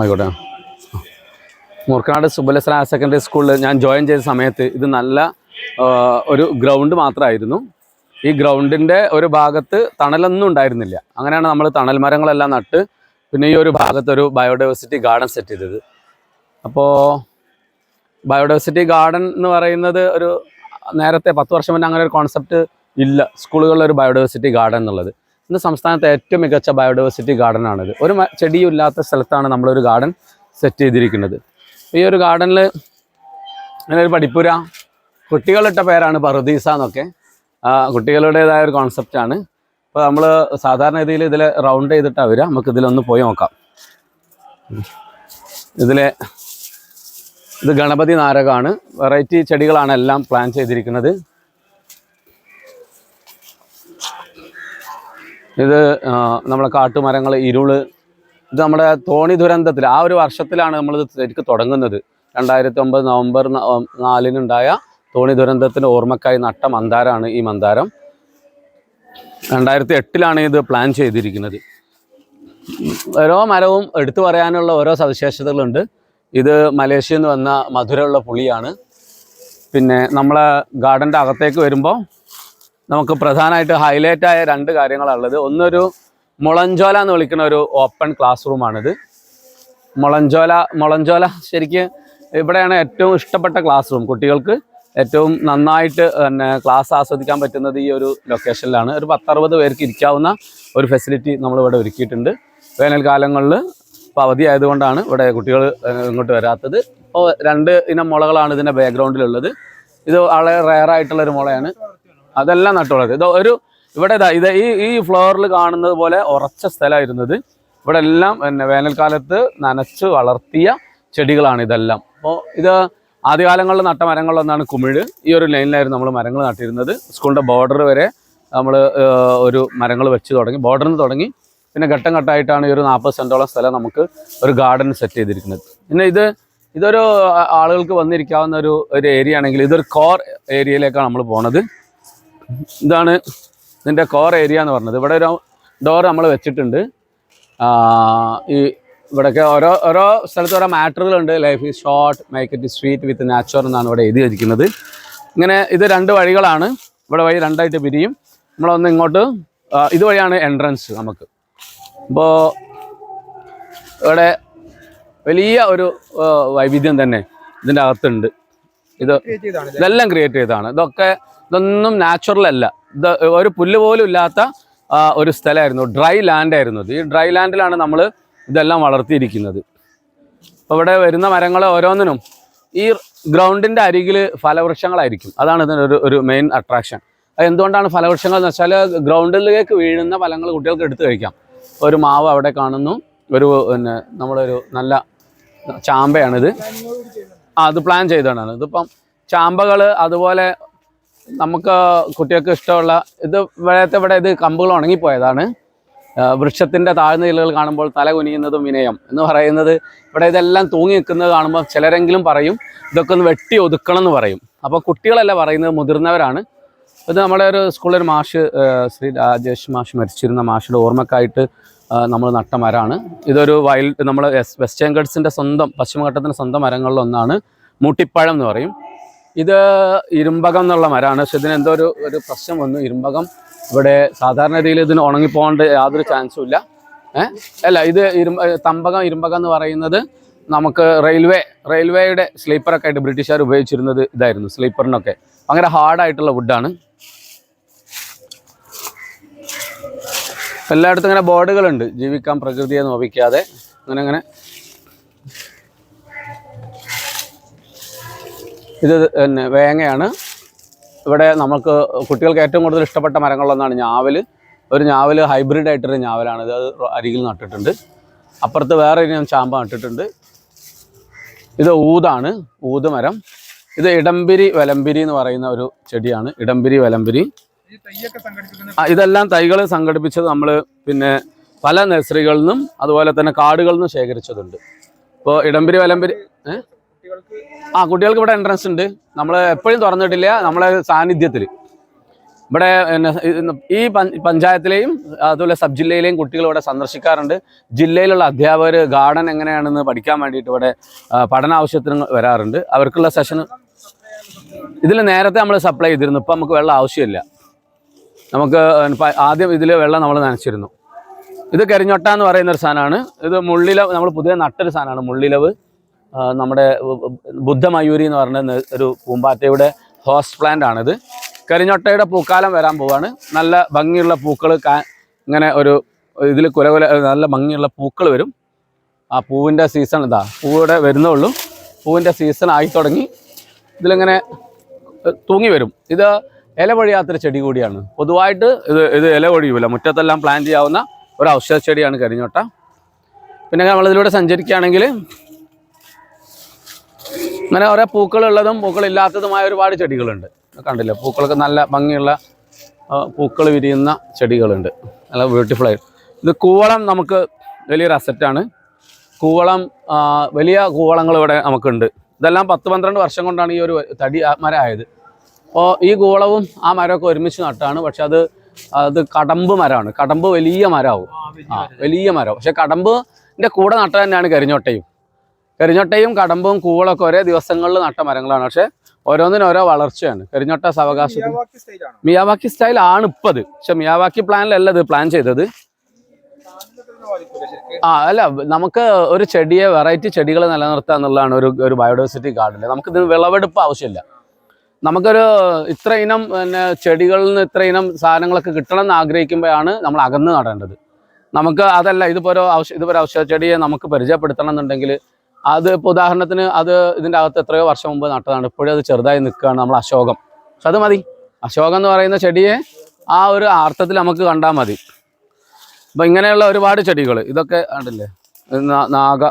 ആയിക്കോട്ടെ. Moorkkanad സുബലസ്ര higher secondary സ്കൂളിൽ ഞാൻ ജോയിൻ ചെയ്ത സമയത്ത് ഇത് നല്ല ഒരു ഗ്രൗണ്ട് മാത്രമായിരുന്നു. ഈ ഗ്രൗണ്ടിന്റെ ഒരു ഭാഗത്ത് തണലൊന്നും ഉണ്ടായിരുന്നില്ല. അങ്ങനെയാണ് നമ്മൾ തണൽ മരങ്ങളെല്ലാം നട്ട് പിന്നെ ഈ ഒരു ഭാഗത്ത് ഒരു ബയോഡൈവേഴ്സിറ്റി ഗാർഡൻ സെറ്റ് ചെയ്തത്. അപ്പോൾ ബയോഡൈവേഴ്സിറ്റി ഗാർഡൻ എന്ന് പറയുന്നത് ഒരു നേരത്തെ പത്ത് വർഷം മുന്നേ അങ്ങനെ ഒരു കോൺസെപ്റ്റ് ഇല്ല. സ്കൂളുകളിൽ ഒരു ബയോഡൈവേഴ്സിറ്റി ഗാർഡൻ എന്നുള്ളത്. ഇന്ന് സംസ്ഥാനത്തെ ഏറ്റവും മികച്ച ബയോഡൈവേഴ്സിറ്റി ഗാർഡൻ ആണിത് ഒരു ചെടിയും ഇല്ലാത്ത സ്ഥലത്താണ് നമ്മളൊരു ഗാർഡൻ സെറ്റ് ചെയ്തിരിക്കുന്നത്. ഈ ഒരു ഗാർഡനിൽ അങ്ങനെ ഒരു പഠിപ്പുര കുട്ടികളിട്ട പേരാണ് പറുദീസ എന്നൊക്കെ. കുട്ടികളുടേതായ ഒരു കോൺസെപ്റ്റാണ് അപ്പോൾ നമ്മൾ സാധാരണ രീതിയിൽ ഇതിൽ റൗണ്ട് ചെയ്തിട്ടാണ് വരിക. നമുക്ക് ഇതിലൊന്ന് പോയി നോക്കാം. ഇതിലെ ഇത് ഗണപതി നാരകമാണ് വെറൈറ്റി ചെടികളാണ് എല്ലാം പ്ലാൻ ചെയ്തിരിക്കുന്നത്. ഇത് നമ്മുടെ കാട്ടുമരങ്ങൾ ഇരുൾ ഇത് നമ്മുടെ തോണി ദുരന്തത്തിൽ ആ ഒരു വർഷത്തിലാണ് നമ്മളിത് ശരിക്കും തുടങ്ങുന്നത്. രണ്ടായിരത്തി ഒമ്പത് നവംബർ നാലിനുണ്ടായ തോണി ദുരന്തത്തിന്റെ ഓർമ്മക്കായി നട്ട മന്ദാരമാണ് ഈ മന്ദാരം. രണ്ടായിരത്തി എട്ടിലാണ് ഇത് പ്ലാൻ ചെയ്തിരിക്കുന്നത്. ഓരോ മരവും എടുത്തു പറയാനുള്ള ഓരോ സവിശേഷതകളുണ്ട്. ഇത് മലേഷ്യയിൽ നിന്ന് വന്ന മധുരമുള്ള പുളിയാണ്. പിന്നെ നമ്മളെ ഗാർഡന്റെ അകത്തേക്ക് വരുമ്പോൾ നമുക്ക് പ്രധാനമായിട്ട് ഹൈലൈറ്റ് ആയ രണ്ട് കാര്യങ്ങളുള്ളത് ഒന്നൊരു മുളഞ്ചോല എന്ന് വിളിക്കുന്ന ഒരു ഓപ്പൺ ക്ലാസ് റൂമാണിത് മുളഞ്ചോല മുളഞ്ചോല ശരിക്ക് ഇവിടെയാണ് ഏറ്റവും ഇഷ്ടപ്പെട്ട ക്ലാസ് റൂം കുട്ടികൾക്ക്. ഏറ്റവും നന്നായിട്ട് പിന്നെ ക്ലാസ് ആസ്വദിക്കാൻ പറ്റുന്നത് ഈ ഒരു ലൊക്കേഷനിലാണ് ഒരു പത്തറുപത് പേർക്ക് ഇരിക്കാവുന്ന ഒരു ഫെസിലിറ്റി നമ്മളിവിടെ ഒരുക്കിയിട്ടുണ്ട്. വേനൽക്കാലങ്ങളിൽ ഇപ്പോൾ അവധി ആയതുകൊണ്ടാണ് ഇവിടെ കുട്ടികൾ ഇങ്ങോട്ട് വരാത്തത്. ഇപ്പോൾ രണ്ട് ഇനം മുളകളാണ് ഇതിന്റെ ബാക്ക്ഗ്രൗണ്ടിലുള്ളത് ഇത് വളരെ ഒരു മുളയാണ്. അതെല്ലാം നട്ടു വളർത്തി ഇത് ഒരു ഇവിടെ ഇതാ ഈ ഈ ഫ്ലോറിൽ കാണുന്നത് പോലെ ഉറച്ച സ്ഥലമായിരുന്നത്. ഇവിടെ എല്ലാം പിന്നെ വേനൽക്കാലത്ത് നനച്ച് വളർത്തിയ ചെടികളാണ് ഇതെല്ലാം. അപ്പോൾ ഇത് ആദ്യകാലങ്ങളിൽ നട്ട മരങ്ങളിലൊന്നാണ് കുമിഴ്. ഈ ഒരു ലൈനിലായിരുന്നു നമ്മൾ മരങ്ങൾ നട്ടിരുന്നത്. സ്കൂളിന്റെ ബോർഡർ വരെ നമ്മൾ ഒരു മരങ്ങൾ വെച്ച് തുടങ്ങി. ബോർഡറിൽ നിന്ന് തുടങ്ങി. പിന്നെ ഘട്ടം ഘട്ടമായിട്ടാണ് ഈ ഒരു നാൽപ്പത് സെന്റോളം സ്ഥലം നമുക്ക് ഒരു ഗാർഡൻ സെറ്റ് ചെയ്തിരിക്കുന്നത്. പിന്നെ ഇത് ഇതൊരു ആളുകൾക്ക് വന്നിരിക്കാവുന്ന ഒരു ഒരു ഏരിയ ആണെങ്കിൽ ഇതൊരു കോർ ഏരിയയിലേക്കാണ് നമ്മൾ പോണത്. ഇതാണ് ഇതിന്റെ കോർ ഏരിയ എന്ന് പറഞ്ഞത്. ഇവിടെ ഒരു ഡോർ നമ്മൾ വെച്ചിട്ടുണ്ട്. ഈ ഇവിടെയൊക്കെ ഓരോ ഓരോ സ്ഥലത്ത് ഓരോ മാറ്ററുകളുണ്ട് life is short make it sweet with natural എന്നാണ് ഇവിടെ എഴുതി വെച്ചിരിക്കുന്നത്. ഇങ്ങനെ ഇത് രണ്ട് വഴികളാണ്. ഇവിടെ വഴി രണ്ടായിട്ട് പിരിയും. നമ്മളൊന്ന് ഇങ്ങോട്ട് ഇതുവഴിയാണ് എൻട്രൻസ് നമുക്ക്. അപ്പോൾ ഇവിടെ വലിയ ഒരു വൈവിധ്യം തന്നെ ഇതിന്റെ അകത്തുണ്ട്. ഇത് ഇതെല്ലാം ക്രിയേറ്റ് ചെയ്തതാണ്. ഇതൊക്കെ ഇതൊന്നും നാച്ചുറൽ അല്ല. ഇത് ഒരു പുല്ല് പോലും ഇല്ലാത്ത ഒരു സ്ഥലമായിരുന്നു. ഡ്രൈ ലാൻഡ് ആയിരുന്നു ഈ ഡ്രൈ ലാൻഡിലാണ് നമ്മൾ ഇതെല്ലാം വളർത്തിയിരിക്കുന്നത്. അപ്പോൾ ഇവിടെ വരുന്ന മരങ്ങൾ ഓരോന്നിനും ഈ ഗ്രൗണ്ടിന്റെ അരികിൽ ഫലവൃക്ഷങ്ങളായിരിക്കും. അതാണ് ഇതിന്റെ ഒരു ഒരു മെയിൻ അട്രാക്ഷൻ അത് എന്തുകൊണ്ടാണ് ഫലവൃക്ഷങ്ങൾ എന്ന് വെച്ചാൽ ഗ്രൗണ്ടിലേക്ക് വീഴുന്ന ഫലങ്ങൾ കുട്ടികൾക്ക് എടുത്തു കഴിക്കാം. ഒരു മാവ് അവിടെ കാണുന്നു. ഒരു പിന്നെ നമ്മളൊരു നല്ല ചാമ്പയാണിത്. അത് പ്ലാൻ ചെയ്തതാണ്. ഇതിപ്പം ചാമ്പകൾ അതുപോലെ നമുക്ക് കുട്ടികൾക്ക് ഇഷ്ടമുള്ള ഇത് ഇവിടത്തെ ഇവിടെ ഇത് കമ്പുകൾ ഉണങ്ങിപ്പോയതാണ്. വൃക്ഷത്തിന്റെ താഴ്ന്ന ഇലകൾ കാണുമ്പോൾ തല കുനിയുന്നതും വിനയം എന്ന് പറയുന്നത് ഇവിടെ ഇതെല്ലാം തൂങ്ങി നിൽക്കുന്നത് കാണുമ്പോൾ ചിലരെങ്കിലും പറയും ഇതൊക്കെ ഒന്ന് വെട്ടി ഒതുക്കണം എന്ന് പറയും. അപ്പോൾ കുട്ടികളല്ല പറയുന്നത് മുതിർന്നവരാണ്. ഇത് നമ്മുടെ ഒരു സ്കൂളിൽ മാഷ് ശ്രീ രാജേഷ് മാഷ് മരിച്ചിരുന്ന മാഷിയുടെ ഓർമ്മക്കായിട്ട് നമ്മൾ നട്ട മരമാണ് ഇതൊരു വൈൽഡ് നമ്മൾ വെസ്റ്റേൺ ഗഡ്സിന്റെ സ്വന്തം പശ്ചിമഘട്ടത്തിന്റെ സ്വന്തം മരങ്ങളിലൊന്നാണ് മൂട്ടിപ്പഴം എന്ന് പറയും. ഇത് ഇരുമ്പകം എന്നുള്ള മരമാണ് പക്ഷെ ഇതിന് എന്തോ ഒരു ഒരു പ്രശ്നം വന്നു. ഇരുമ്പകം ഇവിടെ സാധാരണ രീതിയിൽ ഇതിന് ഉണങ്ങിപ്പോകേണ്ട യാതൊരു ചാൻസും ഇല്ല. ഏഹ് അല്ല ഇത് ഇരുമ്പ തമ്പകം ഇരുമ്പകം എന്ന് പറയുന്നത് നമുക്ക് റെയിൽവേ റെയിൽവേയുടെ സ്ലീപ്പറൊക്കെ ആയിട്ട് ബ്രിട്ടീഷുകാർ ഉപയോഗിച്ചിരുന്നത് ഇതായിരുന്നു സ്ലീപ്പറിനൊക്കെ. ഭയങ്കര ഹാർഡായിട്ടുള്ള വുഡാണ് എല്ലായിടത്തും ഇങ്ങനെ ബോർഡുകളുണ്ട്. ജീവിക്കാൻ പ്രകൃതിയെ നോവിക്കാതെ. അങ്ങനെ അങ്ങനെ. ഇത് പിന്നെ വേങ്ങയാണ്. ഇവിടെ നമുക്ക് കുട്ടികൾക്ക് ഏറ്റവും കൂടുതൽ ഇഷ്ടപ്പെട്ട മരങ്ങളൊന്നാണ് ഞാവൽ. ഒരു ഞാവൽ ഹൈബ്രിഡ് ആയിട്ടൊരു ഞാവലാണ്. ഇത് അരികിൽ നട്ടിട്ടുണ്ട്. അപ്പുറത്ത് വേറെ ഇനി ചാമ്പ നട്ടിട്ടുണ്ട്. ഇത് ഊതാണ്. ഊത് മരം. ഇത് ഇടംപിരി വലമ്പിരി എന്ന് പറയുന്ന ഒരു ചെടിയാണ്. ഇടംപിരി വലമ്പിരി ഇതെല്ലാം തൈകൾ സംഘടിപ്പിച്ചത് നമ്മൾ പിന്നെ പല നഴ്സറികളിൽ നിന്നും അതുപോലെ തന്നെ കാടുകളിൽ നിന്നും ശേഖരിച്ചതുണ്ട്. ഇപ്പോൾ ഇടംപിരി വലംപിരി ആ കുട്ടികൾക്ക് ഇവിടെ എൻട്രൻസ് ഉണ്ട്. നമ്മൾ എപ്പോഴും തുറന്നിട്ടില്ല നമ്മളെ സാന്നിധ്യത്തിൽ ഇവിടെ ഈ പഞ്ചായത്തിലെയും അതുപോലെ സബ് ജില്ലയിലെയും കുട്ടികൾ ഇവിടെ സന്ദർശിക്കാറുണ്ട്. ജില്ലയിലുള്ള അധ്യാപകർ ഗാർഡൻ എങ്ങനെയാണെന്ന് പഠിക്കാൻ വേണ്ടിയിട്ട് ഇവിടെ പഠന ആവശ്യത്തിന് വരാറുണ്ട്. അവർക്കുള്ള സെഷൻ ഇതിൽ നേരത്തെ നമ്മൾ സപ്ലൈ ചെയ്തിരുന്നു. ഇപ്പം നമുക്ക് വെള്ളം ആവശ്യമില്ല. നമുക്ക് ആദ്യം ഇതിൽ വെള്ളം നമ്മൾ നനച്ചിരുന്നു. ഇത് കരിഞ്ഞൊട്ട എന്ന് പറയുന്ന ഒരു സാധനമാണ്. ഇത് മുള്ളിലവ് നമ്മൾ പുതിയ നട്ടൊരു സാധനമാണ് മുള്ളിലവ്. നമ്മുടെ ബുദ്ധമയൂരി എന്ന് പറഞ്ഞ ഒരു പൂമ്പാറ്റയുടെ ഹോസ്റ്റ് പ്ലാന്റ് ആണിത്. കരിഞ്ഞൊട്ടയുടെ പൂക്കാലം വരാൻ പോവാണ്. നല്ല ഭംഗിയുള്ള പൂക്കൾ ഇങ്ങനെ ഒരു ഇതിൽ കുല കുല നല്ല ഭംഗിയുള്ള പൂക്കൾ വരും. ആ പൂവിന്റെ സീസൺ ഇതാ പൂവിടെ വരുന്നുള്ളൂ പൂവിന്റെ സീസൺ ആയി തുടങ്ങി. ഇതിലിങ്ങനെ തൂങ്ങി വരും. ഇത് ഇല പൊഴിയാത്തൊരു ചെടി കൂടിയാണ്. പൊതുവായിട്ട് ഇത് ഇത് ഇല മുറ്റത്തെല്ലാം പ്ലാൻ ചെയ്യാവുന്ന ഒരു ഔഷധ ചെടിയാണ് കരിഞ്ഞോട്ട. പിന്നെ നമ്മളിതിലൂടെ സഞ്ചരിക്കുകയാണെങ്കിൽ അങ്ങനെ ഓരോ പൂക്കളുള്ളതും പൂക്കളില്ലാത്തതുമായ ഒരുപാട് ചെടികളുണ്ട്. കണ്ടില്ല? പൂക്കളൊക്കെ നല്ല ഭംഗിയുള്ള പൂക്കൾ വിരിയുന്ന ചെടികളുണ്ട്. നല്ല ബ്യൂട്ടിഫുൾ ആയിട്ട്. ഇത് കൂവളം നമുക്ക് വലിയൊരു അസറ്റാണ് കൂവളം വലിയ കൂവളങ്ങൾ ഇവിടെ നമുക്കുണ്ട്. ഇതെല്ലാം പത്ത് പന്ത്രണ്ട് വർഷം കൊണ്ടാണ് ഈ ഒരു തടി ആ മരം ആയത് അപ്പോൾ ഈ ഗോളവും ആ മരമൊക്കെ ഒരുമിച്ച് നട്ടാണ്. പക്ഷെ അത് അത് കടമ്പ് മരമാണ്. കടമ്പ് വലിയ മരമാവും. ആ വലിയ മരം പക്ഷെ കടമ്പിന്റെ കൂടെ നട്ട തന്നെയാണ് കരിഞ്ഞോട്ടയും. കരിഞ്ഞോട്ടയും കടമ്പും കൂവളൊക്കെ ഒരേ ദിവസങ്ങളിൽ നട്ട മരങ്ങളാണ്. പക്ഷെ ഓരോന്നിനും ഓരോ വളർച്ചയാണ്. കരിഞ്ഞോട്ട സാവകാശം. മിയാവാക്കി സ്റ്റൈൽ ആണ് ഇപ്പത്. പക്ഷെ മിയാവാക്കി പ്ലാനിലല്ല ഇത് പ്ലാൻ ചെയ്തത്. ആ അല്ല നമുക്ക് ഒരു ചെടിയെ വെറൈറ്റി ചെടികൾ നിലനിർത്തുക എന്നുള്ളതാണ് ഒരു ഒരു ബയോഡൈവേഴ്സിറ്റി ഗാർഡൻ. നമുക്ക് ഇതിന് വിളവെടുപ്പ് ആവശ്യമില്ല. നമുക്കൊരു ഇത്ര ഇനം പിന്നെ ചെടികളിൽ നിന്ന് ഇത്ര ഇനം സാധനങ്ങളൊക്കെ കിട്ടണം എന്ന് ആഗ്രഹിക്കുമ്പോഴാണ് നമ്മൾ അകന്ന് നടേണ്ടത്. നമുക്ക് അതല്ല ഇതിപ്പോൾ ഒരു ഔഷ ഒരു ഔഷധ ചെടിയെ നമുക്ക് പരിചയപ്പെടുത്തണം എന്നുണ്ടെങ്കിൽ അത് ഇപ്പോൾ ഉദാഹരണത്തിന് അത് ഇതിന്റെ അകത്ത് എത്രയോ വർഷം മുമ്പ് നട്ടതാണ്. ഇപ്പോഴും അത് ചെറുതായി നിൽക്കുകയാണ് നമ്മൾ അശോകം. പക്ഷെ അത് മതി. അശോകം എന്ന് പറയുന്ന ചെടിയെ ആ ഒരു അർത്ഥത്തിൽ നമുക്ക് കണ്ടാൽ മതി. അപ്പം ഇങ്ങനെയുള്ള ഒരുപാട് ചെടികൾ ഇതൊക്കെ ഉണ്ടല്ലേ നാഗ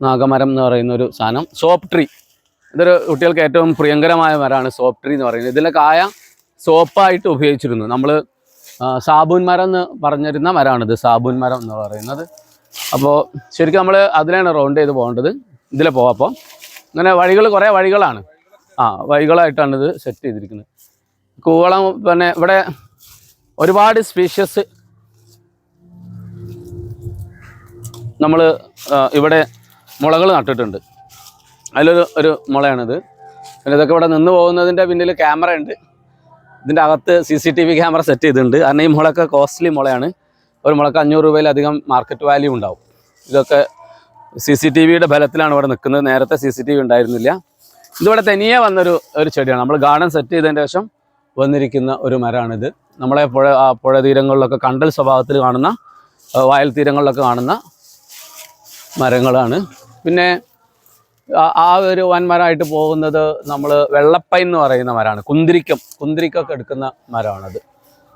നാഗമരം എന്ന് പറയുന്ന ഒരു സാധനം. Soap tree. ഇതൊരു കുട്ടികൾക്ക് ഏറ്റവും പ്രിയങ്കരമായ മരമാണ് സോപ്പ് ട്രീ എന്ന് പറയുന്നത്. ഇതിലെ കായ സോപ്പായിട്ട് ഉപയോഗിച്ചിരുന്നു. നമ്മൾ സാബൂൻ മരം എന്ന് പറഞ്ഞിരുന്ന മരമാണിത് സാബൂൻ മരം എന്ന് പറയുന്നത്. അപ്പോൾ ശരിക്കും നമ്മൾ അതിലാണ് റൗണ്ട് ചെയ്ത് പോകേണ്ടത്. ഇതിലെ പോവാം അപ്പോൾ അങ്ങനെ വഴികൾ കുറേ വഴികളാണ്. ആ വഴികളായിട്ടാണ് ഇത് സെറ്റ് ചെയ്തിരിക്കുന്നത്. കൂവളം പിന്നെ ഇവിടെ ഒരുപാട് സ്പീഷ്യസ് നമ്മൾ ഇവിടെ മുളകൾ നട്ടിട്ടുണ്ട്. അതിലൊരു ഒരു മുളയാണിത്. പിന്നെ ഇതൊക്കെ ഇവിടെ നിന്ന് പോകുന്നതിന്റെ പിന്നിൽ ക്യാമറ ഉണ്ട്. ഇതിന്റെ അകത്ത് C C T V camera set ചെയ്തിട്ടുണ്ട്. കാരണം ഈ മുളയൊക്കെ കോസ്റ്റ്ലി മുളയാണ്. ഒരു മുളക്ക് അഞ്ഞൂറ് രൂപയിലധികം മാർക്കറ്റ് വാല്യൂ ഉണ്ടാവും. ഇതൊക്കെ സി സി ടി വിയുടെ ബലത്തിലാണ് ഇവിടെ നിൽക്കുന്നത്. നേരത്തെ സി സി ടി വി ഉണ്ടായിരുന്നില്ല. ഇതിവിടെ തനിയെ വന്നൊരു ഒരു ചെടിയാണ്. നമ്മൾ ഗാർഡൻ സെറ്റ് ചെയ്തതിന് ശേഷം വന്നിരിക്കുന്ന ഒരു മരമാണിത്. നമ്മളെ പുഴ പുഴ തീരങ്ങളിലൊക്കെ കണ്ടൽ സ്വഭാവത്തിൽ കാണുന്ന വയൽ തീരങ്ങളിലൊക്കെ കാണുന്ന മരങ്ങളാണ്. പിന്നെ ആ- ഒരു വൻമരമായിട്ട് പോകുന്നത് നമ്മൾ വെള്ളപ്പൈ എന്ന് പറയുന്ന മരമാണ് കുന്തിരിക്കം. കുന്തിരിക്കൊക്കെ എടുക്കുന്ന മരമാണത്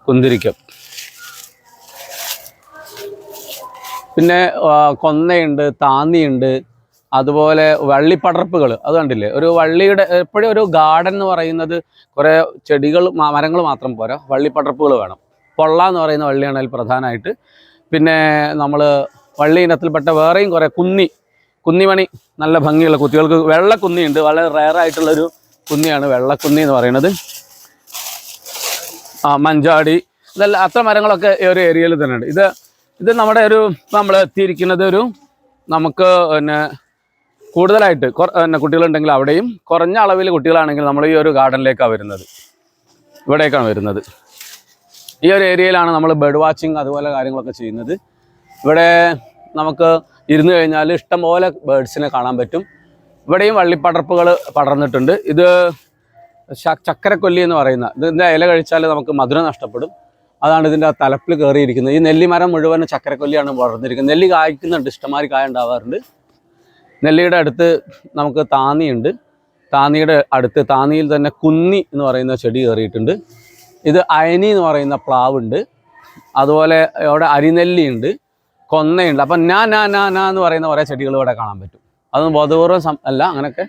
കുന്തിരിക്കം. പിന്നെ കൊന്നയുണ്ട് താന്നിയുണ്ട് അതുപോലെ വള്ളിപ്പടർപ്പുകൾ അത് കണ്ടില്ലേ? ഒരു വള്ളിയുടെ എപ്പോഴും ഒരു ഗാർഡൻ എന്ന് പറയുന്നത് കുറേ ചെടികൾ മരങ്ങൾ മാത്രം പോരാ. വള്ളിപ്പടർപ്പുകൾ വേണം. പൊള്ള എന്ന് പറയുന്ന വള്ളിയാണ് അതിൽ പ്രധാനമായിട്ട്. പിന്നെ നമ്മൾ വള്ളി ഇനത്തിൽപ്പെട്ട വേറെയും കുറേ കുന്നി കുന്നിമണി നല്ല ഭംഗിയുള്ള കുത്തികൾക്ക് വെള്ളക്കുന്നിയുണ്ട് വളരെ റയർ ആയിട്ടുള്ളൊരു കുന്നിയാണ് വെള്ളക്കുന്നി എന്ന് പറയുന്നത്. ആ മഞ്ചാടി. ഇതല്ല അത്ര മരങ്ങളൊക്കെ ഈ ഒരു ഏരിയയിൽ തന്നെ ഉണ്ട് ഇത് ഇത് നമ്മുടെ ഒരു നമ്മൾ എത്തിയിരിക്കുന്നത് ഒരു നമുക്ക് പിന്നെ കൂടുതലായിട്ട് പിന്നെ കുട്ടികളുണ്ടെങ്കിൽ അവിടെയും കുറഞ്ഞ അളവിൽ കുട്ടികളാണെങ്കിൽ നമ്മൾ ഈ ഒരു ഗാർഡനിലേക്കാണ് വരുന്നത്. ഇവിടേക്കാണ് വരുന്നത്. ഈ ഒരു ഏരിയയിലാണ് നമ്മൾ ബേർഡ് വാച്ചിങ് അതുപോലെ കാര്യങ്ങളൊക്കെ ചെയ്യുന്നത്. ഇവിടെ നമുക്ക് ഇരുന്ന് കഴിഞ്ഞാൽ ഇഷ്ടംപോലെ ബേഡ്സിനെ കാണാൻ പറ്റും. ഇവിടെയും വള്ളിപ്പടർപ്പുകൾ പടർന്നിട്ടുണ്ട്. ഇത് ചക്കരക്കൊല്ലി എന്ന് പറയുന്ന ഇതിന്റെ ഇല കഴിച്ചാൽ നമുക്ക് മധുരം നഷ്ടപ്പെടും. അതാണ് ഇതിന്റെ തലപ്പിൽ കയറിയിരിക്കുന്നത്. ഈ നെല്ലിമരം മുഴുവൻ ചക്കരക്കൊല്ലിയാണ് വളർന്നിരിക്കുന്നത്. നെല്ലി കായ്ക്കുന്നുണ്ട് ഇഷ്ടമാതിരി കായ ഉണ്ടാവാറുണ്ട്. നെല്ലിയുടെ അടുത്ത് നമുക്ക് താന്നിയുണ്ട്. താന്നിയുടെ അടുത്ത് താന്നിയിൽ തന്നെ കുന്നി എന്ന് പറയുന്ന ചെടി കയറിയിട്ടുണ്ട്. ഇത് അയനി എന്ന് പറയുന്ന പ്ലാവുണ്ട്. അതുപോലെ അവിടെ അരിനെല്ലിയുണ്ട്. കൊന്നയുണ്ട്. അപ്പം നാ നാ നാ നാ എന്ന് പറയുന്ന കുറേ ചെടികൾ ഇവിടെ കാണാൻ പറ്റും. അതൊന്നും ബോധപൂർവം അല്ല അങ്ങനെയൊക്കെ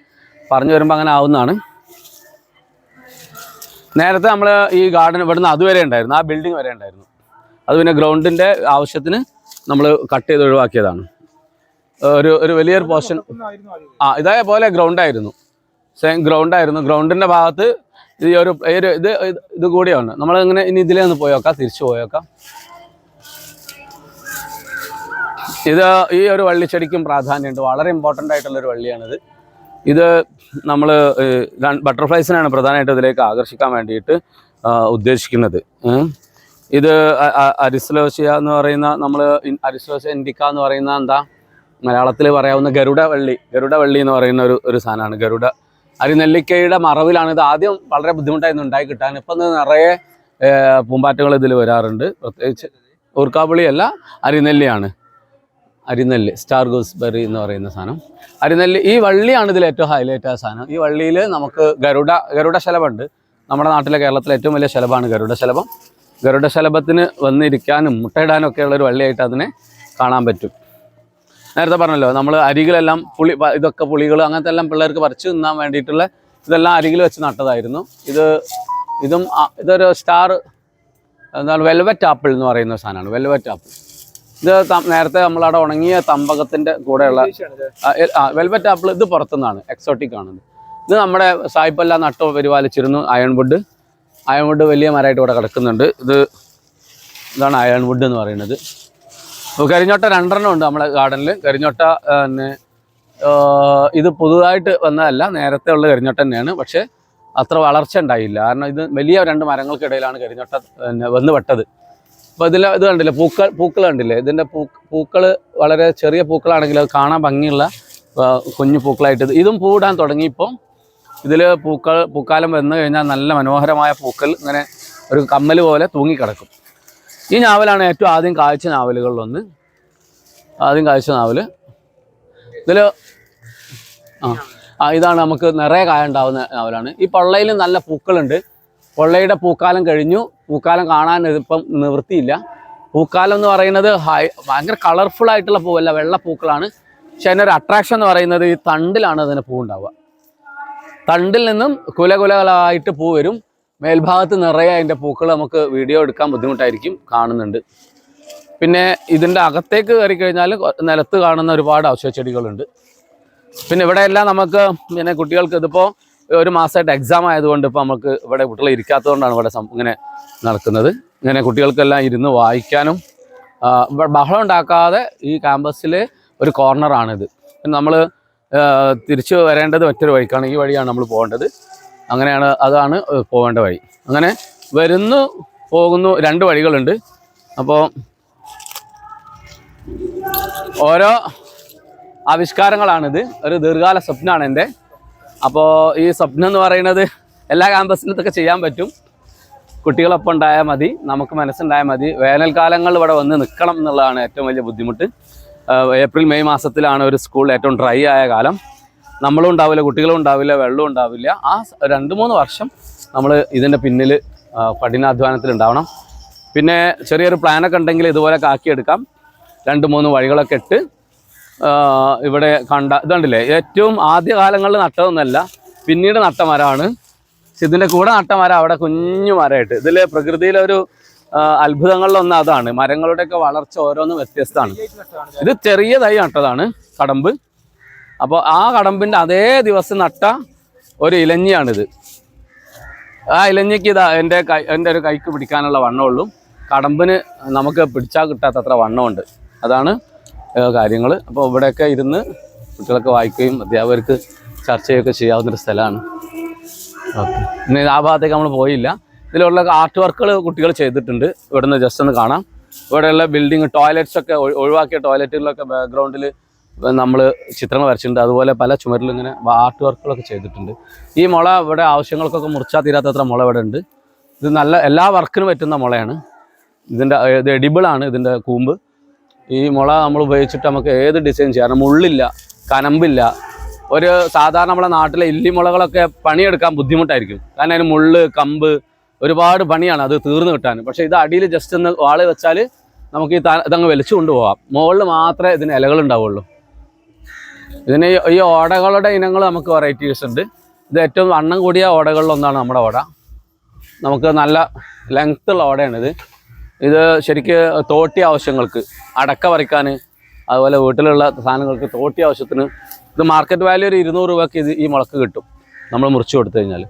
പറഞ്ഞു വരുമ്പോൾ അങ്ങനെ ആവുന്നതാണ്. നേരത്തെ നമ്മൾ ഈ ഗാർഡൻ ഇവിടുന്ന് അതുവരെ ഉണ്ടായിരുന്നു. ആ ബിൽഡിംഗ് വരെ ഉണ്ടായിരുന്നു. അത് പിന്നെ ഗ്രൗണ്ടിന്റെ ആവശ്യത്തിന് നമ്മൾ കട്ട് ചെയ്ത് ഒഴിവാക്കിയതാണ്. ഒരു ഒരു വലിയൊരു പോർഷൻ ആ ഇതേപോലെ ഗ്രൗണ്ടായിരുന്നു സെയിം ഗ്രൗണ്ടായിരുന്നു ഗ്രൗണ്ടിന്റെ ഭാഗത്ത് ഈ ഒരു ഇത് ഇത് കൂടിയാണ്. നമ്മളിങ്ങനെ ഇനി ഇതിലേ ഒന്ന് പോയോക്കാം തിരിച്ചു പോയോക്കാം ഇത് ഈ ഒരു വള്ളിച്ചെടിക്കും പ്രാധാന്യമുണ്ട്. വളരെ ഇമ്പോർട്ടന്റ് ആയിട്ടുള്ളൊരു വള്ളിയാണിത്. ഇത് നമ്മൾ ബട്ടർഫ്ലൈസിനാണ് പ്രധാനമായിട്ടും ഇതിലേക്ക് ആകർഷിക്കാൻ വേണ്ടിയിട്ട് ഉദ്ദേശിക്കുന്നത്. ഇത് അരിസ്ലോസിയ എന്ന് പറയുന്ന നമ്മൾ അരിസ്ലോസിയ ഇൻഡിക്ക എന്ന് പറയുന്ന എന്താ? മലയാളത്തിൽ പറയാവുന്ന ഗരുഡ വള്ളി. ഗരുഡ വള്ളി എന്ന് പറയുന്ന ഒരു ഒരു സാധനമാണ്. ഗരുഡ. അരിനെല്ലിക്കയുടെ മറവിലാണ് ഇത് ആദ്യം വളരെ ബുദ്ധിമുട്ടായിരുന്നു ഉണ്ടായി കിട്ടാൻ. ഇപ്പം നിറയെ പൂമ്പാറ്റകൾ ഇതിൽ വരാറുണ്ട്. പ്രത്യേകിച്ച് ഊർക്കാപ്പുളിയല്ല അരിനെല്ലിയാണ്. അരിനെല്ല് സ്റ്റാർ ഗൂസ്ബെറി എന്ന് പറയുന്ന സാധനം. അരിനെല്ല് ഈ വള്ളിയാണ് ഇതിൽ ഏറ്റവും ഹൈലൈറ്റ് ആയ സാധനം. ഈ വള്ളിയിൽ നമുക്ക് ഗരുഡ ഗരുഡ ശലഭമുണ്ട്. നമ്മുടെ നാട്ടിലെ കേരളത്തിലെ ഏറ്റവും വലിയ ശലഭമാണ് ഗരുഡ ശലഭം. ഗരുഡ ശലഭത്തിന് വന്നിരിക്കാനും മുട്ടയിടാനും ഒക്കെ ഉള്ള ഒരു വള്ളിയായിട്ട് അതിനെ കാണാൻ പറ്റും. നേരത്തെ പറഞ്ഞല്ലോ നമ്മൾ അരികിലെല്ലാം പുളി ഇതൊക്കെ പുളികൾ അങ്ങനത്തെ എല്ലാം പിള്ളേർക്ക് പറിച്ചു തിന്നാൻ വേണ്ടിയിട്ടുള്ള ഇതെല്ലാം അരികിൽ വെച്ച് നട്ടതായിരുന്നു. ഇത് ഇതും ഇതൊരു സ്റ്റാർ എന്താണ് വെൽവെറ്റ് ആപ്പിൾ എന്ന് പറയുന്ന സാധനമാണ്. വെൽവെറ്റ് ആപ്പിൾ ഇത് നേരത്തെ നമ്മളവിടെ ഉണങ്ങിയ തമ്പകത്തിന്റെ കൂടെയുള്ള വെൽവെറ്റ് ആപ്പിൾ ഇത് പുറത്തുനിന്നാണ് എക്സോട്ടിക് ആണ് ഇത് നമ്മുടെ സായിപ്പെല്ലാം നട്ടോ പരിപാലിച്ചിരുന്നു അയൺവുഡ് അയൺവുഡ് വലിയ മരമായിട്ട് ഇവിടെ കിടക്കുന്നുണ്ട്. ഇത് ഇതാണ് അയൺവുഡ് എന്ന് പറയുന്നത്. അപ്പോൾ കരിഞ്ഞോട്ട രണ്ടെണ്ണം ഉണ്ട് നമ്മുടെ ഗാർഡനിൽ കരിഞ്ഞോട്ട പിന്നെ ഇത് പുതുതായിട്ട് വന്നതല്ല നേരത്തെ ഉള്ള കരിഞ്ഞോട്ട തന്നെയാണ്. പക്ഷേ അത്ര വളർച്ച ഉണ്ടായില്ല. കാരണം ഇത് വലിയ രണ്ട് മരങ്ങൾക്കിടയിലാണ് കരിഞ്ഞോട്ട പിന്നെ വന്ന് പെട്ടത് അപ്പോൾ ഇതിൽ ഇത് കണ്ടില്ലേ? പൂക്കൾ പൂക്കൾ കണ്ടില്ലേ? ഇതിന്റെ പൂ പൂക്കൾ വളരെ ചെറിയ പൂക്കളാണെങ്കിൽ അത് കാണാൻ ഭംഗിയുള്ള കുഞ്ഞു പൂക്കളായിട്ട് ഇത് പൂവിടാൻ തുടങ്ങിയപ്പോൾ ഇതിൽ പൂക്കൾ പൂക്കാലം വന്നു കഴിഞ്ഞാൽ നല്ല മനോഹരമായ പൂക്കൾ ഇങ്ങനെ ഒരു കമ്മൽ പോലെ തൂങ്ങിക്കിടക്കും. ഈ നാവലാണ് ഏറ്റവും ആദ്യം കാഴ്ച നാവലുകളിലൊന്ന്. ആദ്യം കാഴ്ച നാവൽ ഇതിൽ ആ ഇതാണ് നമുക്ക് നിറയെ കായ ഉണ്ടാവുന്ന നാവലാണ്. ഈ പള്ളയിൽ നല്ല പൂക്കളുണ്ട്. പൊള്ളയുടെ പൂക്കാലം കഴിഞ്ഞു. പൂക്കാലം കാണാൻ ഇപ്പം നിവൃത്തിയില്ല. പൂക്കാലം എന്ന് പറയുന്നത് ഹൈ ഭയങ്കര കളർഫുൾ ആയിട്ടുള്ള പൂവല്ല വെള്ള പൂക്കളാണ്. പക്ഷെ അതിനൊരു അട്രാക്ഷൻ എന്ന് പറയുന്നത് ഈ തണ്ടിലാണ് അതിന് പൂ ഉണ്ടാവുക തണ്ടിൽ നിന്നും കുലകുലകളായിട്ട് പൂ വരും. മേൽഭാഗത്ത് നിറയെ അതിന്റെ പൂക്കൾ നമുക്ക് വീഡിയോ എടുക്കാൻ ബുദ്ധിമുട്ടായിരിക്കും കാണുന്നുണ്ട്. പിന്നെ ഇതിന്റെ അകത്തേക്ക് കയറി കഴിഞ്ഞാൽ നിലത്ത് കാണുന്ന ഒരുപാട് ഔഷധ ചെടികളുണ്ട് പിന്നെ ഇവിടെയെല്ലാം നമുക്ക് പിന്നെ കുട്ടികൾക്ക് ഇതിപ്പോൾ ഒരു മാസമായിട്ട് എക്സാം ആയതുകൊണ്ട് ഇപ്പോൾ നമുക്ക് ഇവിടെ കുട്ടികൾ ഇരിക്കാത്തതുകൊണ്ടാണ് ഇവിടെ ഇങ്ങനെ നടക്കുന്നത്. ഇങ്ങനെ കുട്ടികൾക്കെല്ലാം ഇരുന്ന് വായിക്കാനും ബഹളം ഉണ്ടാക്കാതെ ഈ ക്യാമ്പസിൽ ഒരു കോർണറാണിത് നമ്മൾ തിരിച്ചു വരേണ്ടത് മറ്റൊരു വഴിക്കാണ്. ഈ വഴിയാണ് നമ്മൾ പോകേണ്ടത്. അങ്ങനെയാണ് അതാണ് പോകേണ്ട വഴി. അങ്ങനെ വരുന്നു പോകുന്നു രണ്ട് വഴികളുണ്ട്. അപ്പോൾ ഓരോ ആവിഷ്കാരങ്ങളാണിത്. ഒരു ദീർഘകാല സ്വപ്നമാണ് എന്റെ. അപ്പോൾ ഈ സ്വപ്നം എന്ന് പറയുന്നത് എല്ലാ ക്യാമ്പസിലും ഇതൊക്കെ ചെയ്യാൻ പറ്റും. കുട്ടികളൊപ്പം ഉണ്ടായാൽ മതി നമുക്ക് മനസ്സുണ്ടായാൽ മതി. വേനൽക്കാലങ്ങളിൽ ഇവിടെ വന്ന് നിൽക്കണം എന്നുള്ളതാണ് ഏറ്റവും വലിയ ബുദ്ധിമുട്ട്. ഏപ്രിൽ മെയ് മാസത്തിലാണ് ഒരു സ്കൂൾ ഏറ്റവും ഡ്രൈ ആയ കാലം. നമ്മളും ഉണ്ടാവില്ല കുട്ടികളും ഉണ്ടാവില്ല വെള്ളവും ഉണ്ടാവില്ല. ആ രണ്ട് മൂന്ന് വർഷം നമ്മൾ ഇതിന്റെ പിന്നിൽ കഠിനാധ്വാനത്തിൽ ഉണ്ടാവണം. പിന്നെ ചെറിയൊരു പ്ലാനൊക്കെ ഉണ്ടെങ്കിൽ ഇതുപോലെ ആക്കിയെടുക്കാം. രണ്ട് മൂന്ന് വഴികളൊക്കെ ഇട്ട് ഇവിടെ കണ്ട ഇതുണ്ടല്ലേ? ഏറ്റവും ആദ്യ കാലങ്ങളിൽ നട്ടതൊന്നല്ല പിന്നീട് നട്ട മരമാണ്. പക്ഷെ ഇതിന്റെ കൂടെ നട്ട മരം അവിടെ കുഞ്ഞു മരമായിട്ട്. ഇതിൽ പ്രകൃതിയിലെ ഒരു ആ, അത്ഭുതങ്ങളിലൊന്ന് അതാണ്. മരങ്ങളുടെയൊക്കെ വളർച്ച ഓരോന്നും വ്യത്യസ്തമാണ്. ഇത് ചെറിയ തൈ നട്ടതാണ് കടമ്പ്. അപ്പോൾ ആ കടമ്പിന്റെ അതേ ദിവസം നട്ട ഒരു ഇലഞ്ഞിയാണിത്. ആ ഇലഞ്ഞിക്ക് ഇതാ എന്റെ കൈ എന്റെ ഒരു കൈക്ക് പിടിക്കാനുള്ള വണ്ണമുള്ളൂ. കടമ്പിന് നമുക്ക് പിടിച്ചാൽ കിട്ടാത്തത്ര വണ്ണമുണ്ട്. അതാണ് കാര്യങ്ങൾ അപ്പോൾ ഇവിടെയൊക്കെ ഇരുന്ന് കുട്ടികളൊക്കെ വായിക്കുകയും അധ്യാപകർക്ക് ചർച്ച ചെയ്യുകയൊക്കെ ചെയ്യാവുന്നൊരു സ്ഥലമാണ്. ഓക്കെ. ഇനി ആ ഭാഗത്തേക്ക് നമ്മൾ പോയില്ല. ഇതിലുള്ള ആർട്ട് വർക്കുകൾ കുട്ടികൾ ചെയ്തിട്ടുണ്ട്. ഇവിടെ നിന്ന് ജസ്റ്റ് ഒന്ന് കാണാം. ഇവിടെയുള്ള ബിൽഡിങ് ടോയ്ലറ്റ്സൊക്കെ ഒഴി- ഒഴിവാക്കിയ ടോയ്ലറ്റുകളിലൊക്കെ ബാക്ക്ഗ്രൗണ്ടിൽ നമ്മൾ ചിത്രങ്ങൾ വരച്ചിട്ടുണ്ട്. അതുപോലെ പല ചുമരിലും ഇങ്ങനെ ആർട്ട് വർക്കുകളൊക്കെ ചെയ്തിട്ടുണ്ട്. ഈ മുള ഇവിടെ ആവശ്യങ്ങൾക്കൊക്കെ മുറിച്ചാൽ തീരാത്തത്ര മുള ഇവിടെ ഉണ്ട്. ഇത് നല്ല എല്ലാ വർക്കിനും പറ്റുന്ന മുളയാണ്. ഇതിന്റെ ഇത് എഡിബിളാണ് ഇതിന്റെ കൂമ്പ്. ഈ മുള നമ്മൾ ഉപയോഗിച്ചിട്ട് നമുക്ക് ഏത് ഡിസൈൻ ചെയ്യാം? മുള്ളില്ല കനമ്പില്ല. ഒരു സാധാരണ നമ്മളെ നാട്ടിലെ ഇല്ലിമുളകളൊക്കെ പണിയെടുക്കാൻ ബുദ്ധിമുട്ടായിരിക്കും. കാരണം അതിന് മുള്ള് കമ്പ് ഒരുപാട് പണിയാണ് അത് തീർന്നു കിട്ടാൻ. പക്ഷേ ഇത് അടിയിൽ ജസ്റ്റ് ഒന്ന് വാൾ വെച്ചാൽ നമുക്ക് ഈ ഇതങ്ങ് വലിച്ചു കൊണ്ടുപോകാം മുകളിൽ മാത്രമേ ഇതിന് ഇലകൾ ഉണ്ടാവുള്ളൂ. ഇതിന് ഈ ഓടകളുടെ ഇനങ്ങൾ നമുക്ക് വെറൈറ്റീസ് ഉണ്ട്. ഇത് ഏറ്റവും വണ്ണം കൂടിയ ഓടകളിലൊന്നാണ് നമ്മുടെ ഓട. നമുക്ക് നല്ല ലെങ്ത്തുള്ള ഓടയാണിത്. ഇത് ശരിക്ക് തോട്ടി ആവശ്യങ്ങൾക്ക് അടക്ക പറിക്കാൻ അതുപോലെ വീട്ടിലുള്ള സാധനങ്ങൾക്ക് തോട്ടി ആവശ്യത്തിന് ഇത് മാർക്കറ്റ് വാല്യൂ ഒരു ഇരുന്നൂറ് രൂപയ്ക്ക് ഇത് ഈ മുളക്ക് കിട്ടും. നമ്മൾ മുറിച്ച് കൊടുത്തു കഴിഞ്ഞാൽ